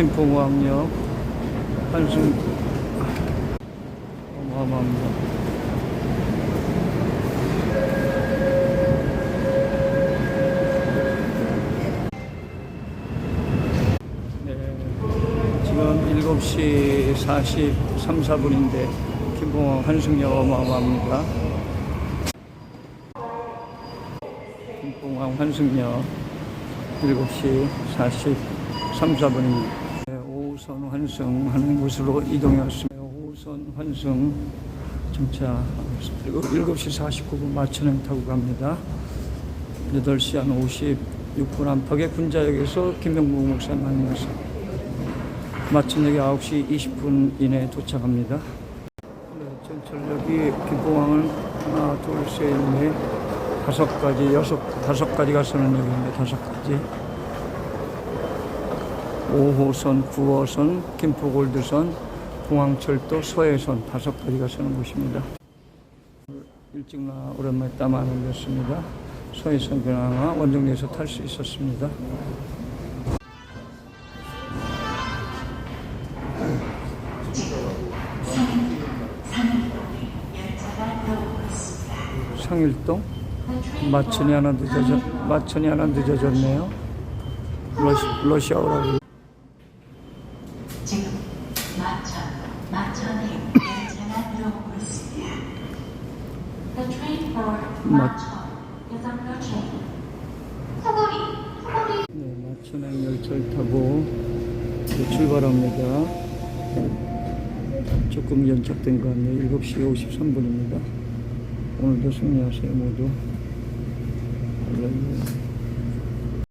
김포공항역 한승 어마어마합니다. 네, 지금 7시 43, 4분인데 김포공항 한승역 어마어마합니다. 김포공항 한승역 7시 43, 4분입니다. 네, 5호선 환승하는 곳으로 이동했습니다. 5호선 환승 정차 7시 49분 마천행 타고 갑니다. 8시 한 56분 안팎에 군자역에서 김명국 목사 만나서 마천역에 9시 20분 이내에 도착합니다. 네, 전철역이 김포항은 하나, 둘, 셋, 넷, 다섯 가지, 여섯, 다섯 가지가 서는 역인데 다섯 가지. 5호선, 9호선, 김포골드선, 공항철도, 서해선 다섯 가지가 서는 곳입니다. 일찍 나 오랜만에 땀 안 흘렸습니다. 서해선 그나마 원정대에서 탈 수 있었습니다. 상일동 마천이 하나 늦어져 마천이 하나 늦어졌네요. 러시, 러시아어라고 네, 마천행 열차를 타고 출발합니다. 조금 연착된 것 같네요. 7시 53분입니다. 오늘도 승리하세요 모두. 할렐루야.